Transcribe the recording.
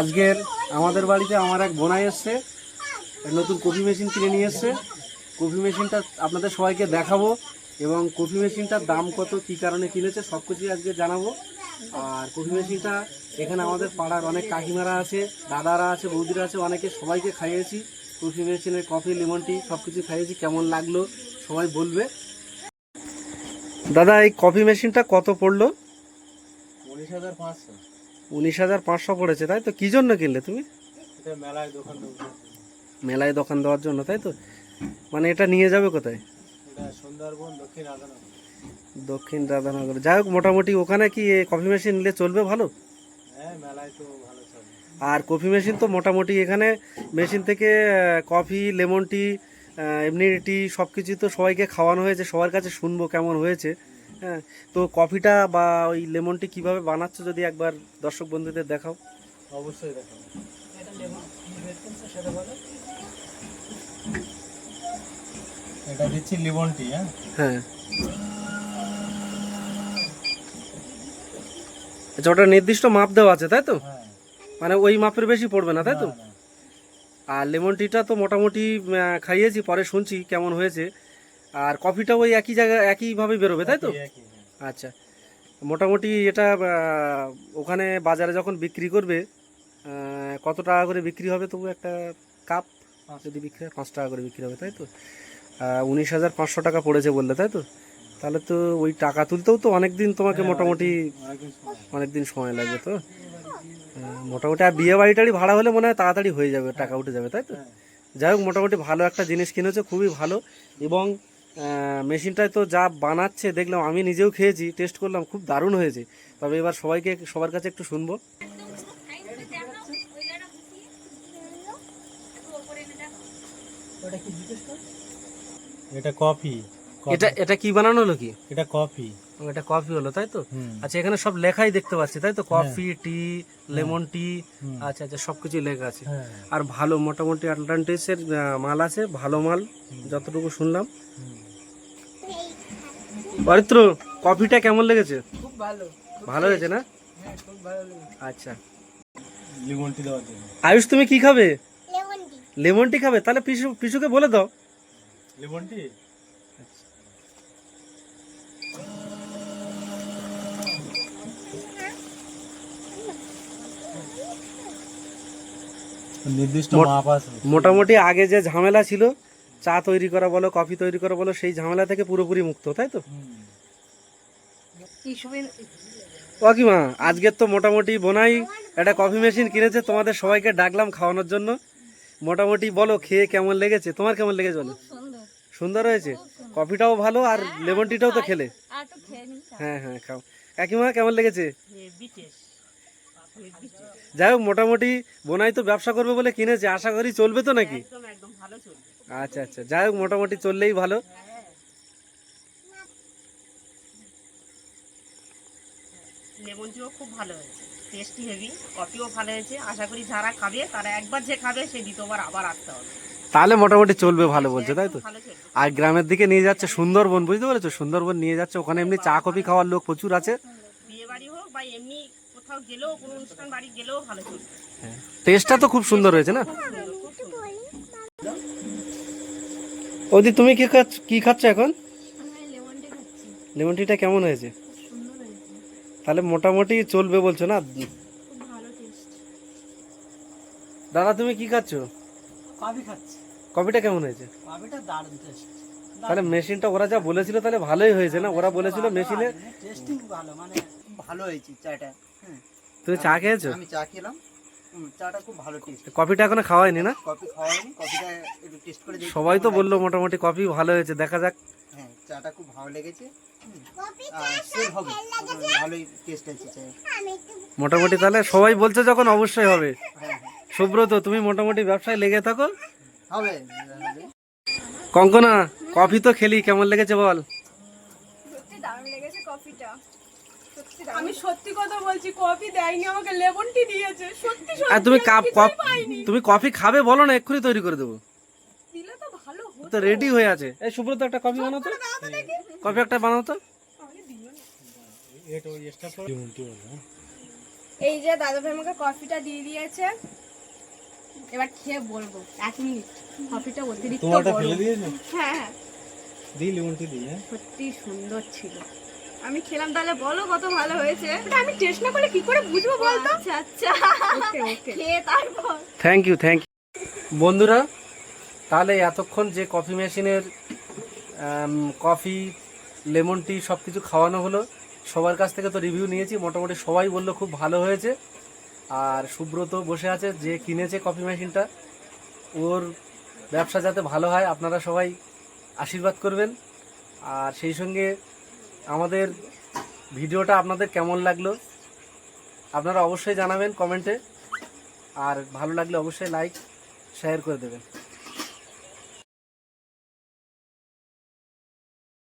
আজকের আমাদের বাড়িতে আমার এক বোনাই এসছে। নতুন কফি মেশিন কিনে নিয়ে এসছে। কফি মেশিনটা আপনাদের সবাইকে দেখাবো এবং কফি মেশিনটার দাম কত, কী কারণে কিনেছে সব কিছুই আজকে জানাব। আর কফি মেশিনটা এখানে আমাদের পাড়ার অনেক কাকিমারা আছে, দাদারা আছে, বৌদিরা আছে, অনেকে সবাইকে খাইয়েছি। কফি মেশিনের কফি, লেমন টি সব কিছু খাইয়েছি, কেমন লাগল সবাই বলবে। দাদা, এই কফি মেশিনটা কত পড়ল? উনিশ হাজার পাঁচশো। উনিশ হাজার পাঁচশো পড়েছে তাই তো? কী জন্য কিনলে তুমি? মেলায় দোকান মেলায় দোকান দেওয়ার জন্য তাই তো? মানে এটা নিয়ে যাবে কোথায়? সুন্দরবন দক্ষিণ আদানত দক্ষিণ রাধানগর। যাই হোক মোটামুটি ওখানে কি কফি মেশিন নিলে চলবে ভালো? হ্যাঁ আর কফি মেশিন তো মোটামুটি এখানে মেশিন থেকে কফি লেমন টি এমনি টি সব কিছু তো সবাইকে খাওয়ানো হয়েছে। সবার কাছে শুনব কেমন হয়েছে। হ্যাঁ তো কফিটা বা ওই লেমন টি কীভাবে বানাচ্ছ যদি একবার দর্শক বন্ধুদের দেখাও? অবশ্যই দেখো এটা দিচ্ছি লিমন টি হ্যাঁ? হ্যাঁ। আচ্ছা ওটা নির্দিষ্ট মাপ দেওয়া আছে তাই তো? হ্যাঁ। মানে ওই মাপের বেশি পড়বে না তাই তো। আর লেমন টিটা তো মোটামুটি খাইয়েছি পরে শুনছি কেমন হয়েছে। আর কফিটা ওই একই জায়গায় একইভাবে বেরোবে তাই তো? হ্যাঁ। আচ্ছা মোটামুটি এটা ওখানে বাজারে যখন বিক্রি করবে কত টাকা করে বিক্রি হবে তবু একটা কাপ যদি বিক্রি হয় পাঁচ টাকা করে বিক্রি হবে তাই তো? উনিশ হাজার পাঁচশো টাকা পড়েছে বললে তাই তো? তাহলে তো ওই টাকা তুলতেও তো অনেক দিন তোমাকে হ্যাঁ, মোটামুটি অনেক দিন সময় লাগবে। তো? মোটামুটি আর বিয়ে বাড়ি টাড়ি ভাড়া হলে মনে হয় তাড়াতাড়ি হয়ে যাবে টাকা উঠে যাবে তাই তো? হ্যাঁ। যাই হোক মোটামুটি ভালো একটা জিনিস কিনেছে খুবই ভালো। এবং মেশিনটায় তো যা বানাচ্ছে দেখলাম আমি নিজেও খেয়েছি টেস্ট করলাম খুব দারুণ হয়েছে। তবে এবার সবাইকে সবার কাছে একটু শুনব। এটা কফি। এটা এটা কি বানানো হলো কি? এটা কফি। এটা কফি হলো তাই তো? আচ্ছা এখানে সব লেখাই দেখতে পাচ্ছি তাই তো? কফি টি লেমন টি আচ্ছা আচ্ছা সব কিছুই লেখা আছে। হ্যাঁ। আর ভালো মোটামুটি আটলান্টিসের মাল আছে ভালো মাল যতটুকু শুনলাম। অরিত্র কফিটা কেমন লেগেছে? খুব ভালো। ভালো হয়েছে না? হ্যাঁ খুব ভালো লেগেছে। আচ্ছা। লিমন টি দেওয়ার আয়ুষ তুমি কি খাবে? লেমন টি খাবে? তাহলে পিছু পিছুকে বলে দাও। লিমন টি নির্দিষ্ট মাপ আছে। মোটামুটি আগে যে ঝামেলা ছিল চা তৈরি করা বলো কফি তৈরি করা বলো সেই ঝামেলা থেকে পুরোপুরি মুক্ত তাই তো। কাকিমা আজকের তো মোটামুটি বোনাই একটা কফি মেশিন কিনেছে তোমাদের সবাইকে ডাকলাম খাওয়ানোর জন্য। মোটামুটি বলো খেয়ে কেমন লেগেছে? তোমার কেমন লেগেছে বলো? সুন্দর। সুন্দর হয়েছে? কফিটাও ভালো আর লেমন টিটাও তো খেলে। হ্যাঁ হ্যাঁ খাও। কাকিমা কেমন লেগেছে? যাই হোক মোটামুটি বোনাই তো ব্যবসা করবে বলে কিনেছে আশা করি চলবে তো নাকি একদম একদম ভালো চলবে আচ্ছা আচ্ছা। যাই হোক মোটামুটি চললেই ভালো। লেমন টিও খুব ভালো হয়েছে। টেস্টি হেভি কফিও ভালো হয়েছে। আশা করি যারা খাবে তারা একবার যে খাবে সে দ্বিতীয়বার আবার আসতে হবে। তাহলে মোটামুটি চলবে ভালো বলছে তাই তো? আর গ্রামের দিকে নিয়ে যাচ্ছে সুন্দরবন বুঝতে পেরেছ? সুন্দরবন নিয়ে যাচ্ছে ওখানে এমনি চা কফি খাওয়ার লোক প্রচুর আছে। টেস্টটা তো খুব সুন্দর হয়েছে না খুব সুন্দর খুব সুন্দর ওদি তুমি কি খাচ্ছ কি খাচ্ছ এখন? আমি লেমন টিটা কেমন হয়েছে? তাহলে মোটামুটি চলবে বলছো না? খুব ভালো টেস্ট দাদা তুমি কি খাচ্ছ? কফি খাচ্ছি। কফিটা কেমন হয়েছে? কফিটা দারুণ টেস্ট তাহলে মেশিনটা ওরা যা বলেছিল তাহলে ভালোই হয়েছে না? ওরা বলেছিল মেশিনে টেস্টিং ভালো মানে ভালো হয়েছে চাটা। হ্যাঁ তুমি চা খেয়েছো? আমি চা খেলাম। চাটা খুব ভালো টেস্ট কফিটা এখনও খাওয়াইনি না? কফি খাওয়াইনি কফিটা একটু টেস্ট করে সবাই তো বলল মোটামুটি কফি ভালো হয়েছে দেখা যাক। হ্যাঁ চাটা খুব ভালো লেগেছে সেল হবে ভালোই টেস্ট আছে চায়ের। মোটামুটি তাহলে সবাই বলছে যখন অবশ্যই হবে। হ্যাঁ হ্যাঁ। সুব্রত তুমি মোটামুটি ব্যবসায় লেগে থাকো। হবে। কঙ্কনা কফি তো খেলি কেমন লেগেছে বল? দারুণ লেগেছে কফিটা। আমি সত্যি কথা বলছি কফি দেয়নি আমাকে লেমন টি দিয়েছে। সত্যি আর তুমি কাপ কিছুই তুমি কফি খাবে বলো না এক্ষুনি তৈরি করে দেবো। দিলে তো ভালো হতো। তো রেডি হয়ে আছে। এই সুব্রত একটা কফি বানাও তো কফি একটা বানাও তো। হ্যাঁ। এই যে দাদা ভাই আমাকে কফিটা দিয়ে দিয়েছে। এবার খেয়ে বলব এক মিনিট। কফিটা অতিরিক্ত গরম। হ্যাঁ হ্যাঁ। দিই লেমন টি দিই হ্যাঁ। সত্যি সুন্দর ছিল। আমি খেলাম তাহলে বলো কত ভালো হয়েছে। এটা আমি টেস্ট না করলে কি করে বুঝব বলতো আচ্ছা আচ্ছা। ওকে ওকে। খেয়ে তারপর। থ্যাংক ইউ থ্যাংক ইউ বন্ধুরা তাহলে এতক্ষণ যে কফি মেশিনের কফি লেমন টি সব কিছু খাওয়ানো হলো সবার কাছ থেকে তো রিভিউ নিয়েছি মোটামুটি সবাই বলল খুব ভালো হয়েছে। আর সুব্রত বসে আছে যে কিনেছে কফি মেশিনটা ওর ব্যবসা যাতে ভালো হয় আপনারা সবাই আশীর্বাদ করবেন। আর সেই সঙ্গে আমাদের ভিডিওটা আপনাদের কেমন লাগল? আপনারা অবশ্যই জানাবেন কমেন্টে। আর ভালো লাগলে অবশ্যই লাইক শেয়ার করে দেবেন।